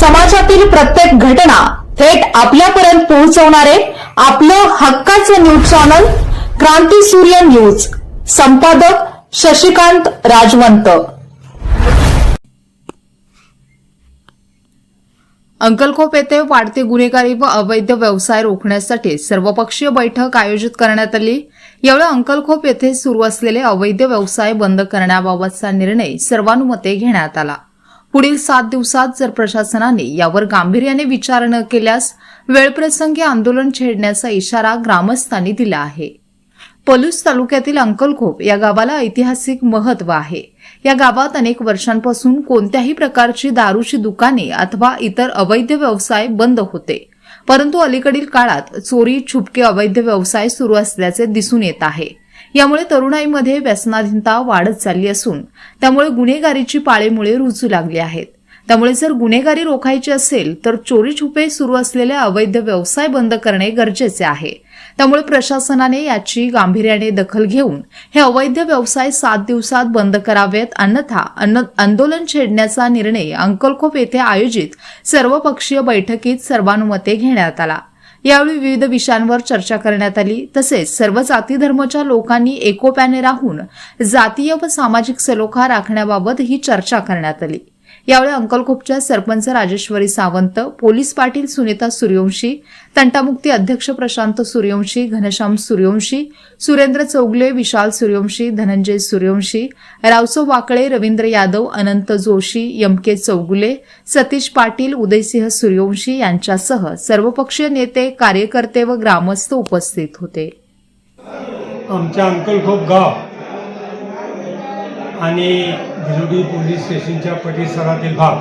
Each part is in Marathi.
समाजातील प्रत्येक घटना थेट आपल्यापर्यंत पोहोचवणारे आपलं हक्काचं न्यूज चॅनल क्रांती सूर्य न्यूज. संपादक शशिकांत राजवंत. अंकलखोप येथे वाढते गुन्हेगारी व अवैध व्यवसाय रोखण्यासाठी सर्वपक्षीय बैठक आयोजित करण्यात आली. यावेळी अंकलखोप येथे सुरू असलेले अवैध व्यवसाय बंद करण्याबाबतचा निर्णय सर्वानुमते घेण्यात आला. पुढील सात दिवसात जर प्रशासनाने यावर गांभीर्याने विचार न केल्यास वेळप्रसंगी आंदोलन छेडण्याचा इशारा ग्रामस्थांनी दिला आहे. पलूस तालुक्यातील अंकलखोप या गावाला ऐतिहासिक महत्त्व आहे. या गावात अनेक वर्षांपासून कोणत्याही प्रकारची दारूची दुकाने अथवा इतर अवैध व्यवसाय बंद होते. परंतु अलीकडील काळात चोरी छुपके अवैध व्यवसाय सुरू असल्याचे दिसून येत आहे. यामुळे तरुणाईमध्ये व्यसनाधीनता वाढत चालली असून त्यामुळे गुन्हेगारीची पाळेमुळे रुजू लागली आहेत. त्यामुळे जर गुन्हेगारी रोखायची असेल तर चोरी छुपे सुरू असलेले अवैध व्यवसाय बंद करणे गरजेचे आहे. त्यामुळे प्रशासनाने याची गांभीर्याने दखल घेऊन हे अवैध व्यवसाय सात दिवसात बंद करावेत अन्यथा आंदोलन छेडण्याचा निर्णय अंकलखोप येथे आयोजित सर्वपक्षीय बैठकीत सर्वानुमते घेण्यात आला. यावेळी विविध विषयांवर चर्चा करण्यात आली. तसेच सर्व जाती धर्माच्या लोकांनी एकोप्याने राहून जातीय व सामाजिक सलोखा राखण्याबाबत ही चर्चा करण्यात आली. यावेळी अंकलखोपच्या सरपंच राजेश्वरी सावंत पोलीस पाटील सुनीता सूर्यवंशी तंटामुक्ती अध्यक्ष प्रशांत सूर्यवंशी घनश्याम सूर्यवंशी सुरेंद्र चौगले विशाल सूर्यवंशी धनंजय सूर्यवंशी रावसो वाकळे रवींद्र यादव अनंत जोशी यमके चौगुले सतीश पाटील उदयसिंह सूर्यवंशी यांच्यासह सर्वपक्षीय नेते कार्यकर्ते व ग्रामस्थ उपस्थित होते. आमच्या अंकलखोप गाव आणि भिलोडी पोलीस स्टेशनच्या परिसरातील भाग.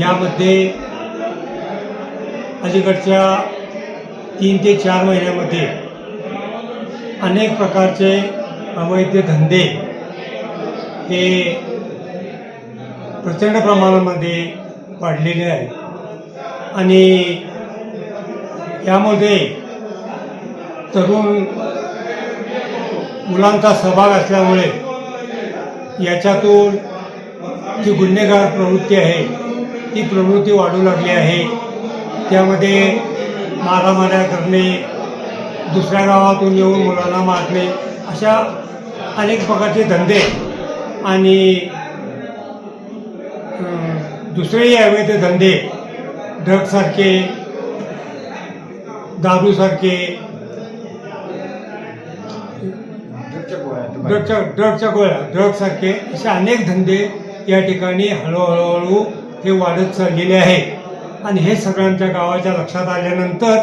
यामध्ये अलीकडच्या तीन ते चार महिन्यामध्ये अनेक प्रकारचे अवैध धंदे हे प्रचंड प्रमाणामध्ये वाढलेले आहेत. आणि यामध्ये तरुण मुलांचा सहभाग असल्यामुळे याच्यातून जी गुन्हेगार प्रवृत्ती आहे ती प्रवृत्ती वाढू लागली आहे. त्यामध्ये मारामाऱ्या करणे दुसऱ्या गावातून येऊन मुलांना मारणे अशा अनेक प्रकारचे धंदे आणि दुसरेही अवैध धंदे ड्रगसारखे दारूसारखे ड्रगच्या ड्रगच्या गोळ्या ड्रगसारखे असे अनेक धंदे या ठिकाणी हळूहळूहळू हे वाढत चाललेले आहे. आणि हे सगळ्यांच्या गावाच्या लक्षात आल्यानंतर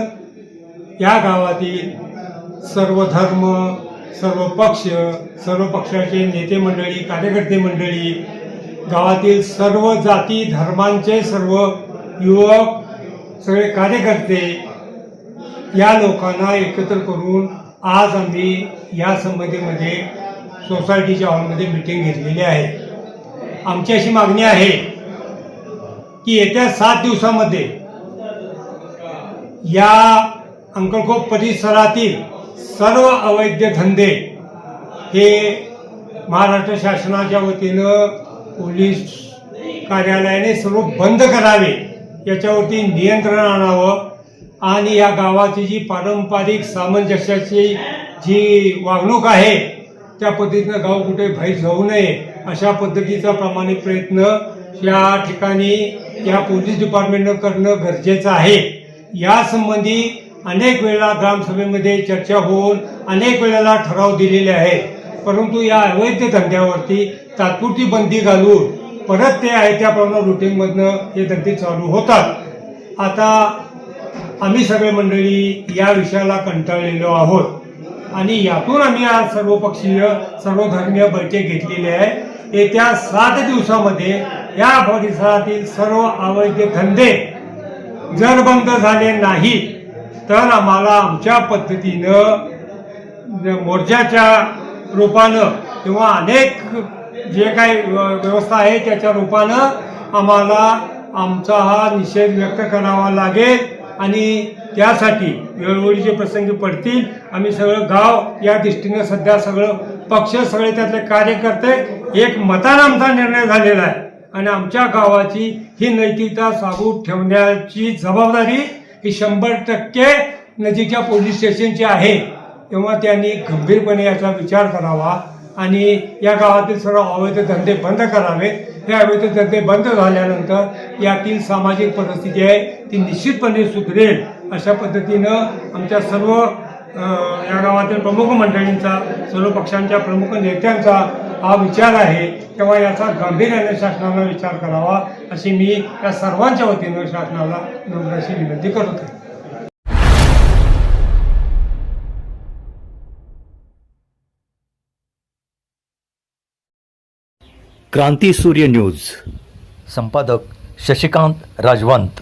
या गावातील सर्व धर्म सर्व पक्ष सर्व पक्षाचे नेते मंडळी कार्यकर्ते मंडळी गावातील सर्व जाती धर्मांचे सर्व युवक सगळे कार्यकर्ते या लोकांना एकत्र करून आज आम्ही या संबंधीमध्ये सोसायटीच्या हॉलमध्ये मिटिंग घेतलेली आहे. आमची अशी मागणी आहे की येत्या सात दिवसामध्ये या अंकलखोप परिसरातील सर्व अवैध धंदे हे महाराष्ट्र शासनाच्या वतीनं पोलीस कार्यालयाने सर्व बंद करावे याच्यावरती नियंत्रण आणावं आणि या गावाची जी पारंपरिक सामंजस्याची जी वागणूक आहे त्या पद्धतीनं गाव कुठे बाहेर जाऊ नये अशा पद्धतीचा प्रामाणिक प्रयत्न या ठिकाणी या पोलीस डिपार्टमेंटनं करणं गरजेचं आहे. यासंबंधी अनेक वेळा ग्रामसभेमध्ये चर्चा होऊन अनेक वेळेला ठराव दिलेले आहेत. परंतु या अवैध धंद्यावरती तात्पुरती बंदी घालून परत ते आहे त्याप्रमाणे रुटीनमधनं हे धंदे चालू होतात. आता आम्ही सगळे मंडळी या विषयाला कंटाळलेलो आहोत. आणि यातून आम्ही आज सर्वपक्षीय सर्वधर्मीय बैठक घेतलेली आहे. येत्या सात दिवसामध्ये या परिसरातील सर्व अवैध धंदे जर बंद झाले नाही तर आम्हाला आमच्या पद्धतीनं मोर्चाच्या रूपानं किंवा अनेक जे काही व्य- व्यवस्था आहे त्याच्या रूपानं आम्हाला आमचा हा निषेध व्यक्त करावा लागेल. आणि त्यासाठी वेळोवेळीचे प्रसंगी पडतील. आम्ही सगळं गाव या दृष्टीनं सध्या सगळं पक्ष सगळे त्यातले कार्यकर्ते एक मतान आमचा निर्णय झालेला आहे. आणि आमच्या गावाची ही नैतिकता साबूत ठेवण्याची जबाबदारी ही शंभर टक्के नजीकच्या पोलीस स्टेशनची आहे. तेव्हा त्यांनी गंभीरपणे याचा विचार करावा आणि या गावातील सर्व अवैध धंदे बंद करावे. हे अवैध धंदे बंद झाल्यानंतर यातील सामाजिक परिस्थिती आहे ती निश्चितपणे सुधरेल. अशा पद्धतीनं आमच्या सर्व या गावातील प्रमुख मंडळींचा सर्व पक्षांच्या प्रमुख नेत्यांचा हा विचार आहे. तेव्हा याचा गांभीर्याने शासनानं विचार करावा अशी मी या सर्वांच्या वतीनं शासनाला नम्र अशी विनंती करत. आहे क्रांती सूर्य न्यूज. संपादक शशिकांत राजवंत.